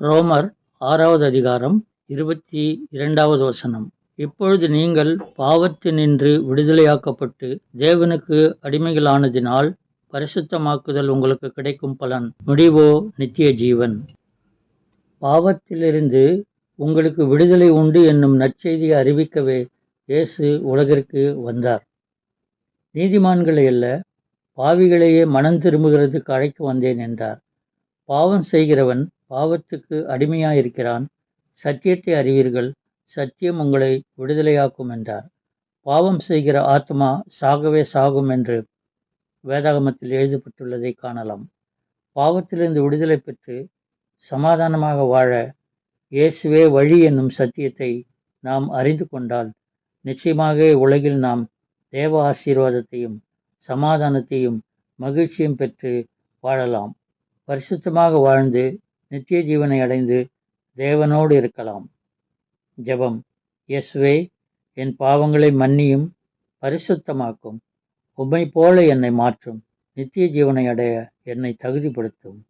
ரோமர் ஆறாவது அதிகாரம் இருபத்தி இரண்டாவது வசனம். இப்பொழுது நீங்கள் பாவத்தினின்று விடுதலையாக்கப்பட்டு தேவனுக்கு அடிமைகளானதினால் பரிசுத்தமாக்குதல் உங்களுக்கு கிடைக்கும் பலன். முடிவோ நித்திய ஜீவன். பாவத்திலிருந்து உங்களுக்கு விடுதலை உண்டு என்னும் நற்செய்தியை அறிவிக்கவே இயேசு உலகிற்கு வந்தார். நீதிமான்களை அல்ல பாவிகளையே மனம் திரும்புகிறதுக்கு அழைக்க வந்தேன் என்றார். பாவம் செய்கிறவன் பாவத்துக்கு அடிமையாயிருக்கிறான். சத்தியத்தை அறிவீர்கள். சத்தியம் உங்களை விடுதலையாக்கும் என்றார். பாவம் செய்கிற ஆத்மா சாகவே சாகும் என்று வேதாகமத்தில் எழுதப்பட்டுள்ளதை காணலாம். பாவத்திலிருந்து விடுதலை பெற்று சமாதானமாக வாழ இயேசுவே வழி என்னும் சத்தியத்தை நாம் அறிந்து கொண்டால் நிச்சயமாக உலகில் நாம் தேவ ஆசீர்வாதத்தையும் சமாதானத்தையும் மகிழ்ச்சியும் பெற்று வாழலாம். பரிசுத்தமாக வாழ்ந்து நித்திய ஜீவனை அடைந்து தேவனோடு இருக்கலாம். ஜெபம். எஸ்வே என் பாவங்களை மன்னியும் பரிசுத்தமாக்கும். உம்மை போல என்னை மாற்றும். நித்திய ஜீவனை அடைய என்னை தகுதிப்படுத்தும்.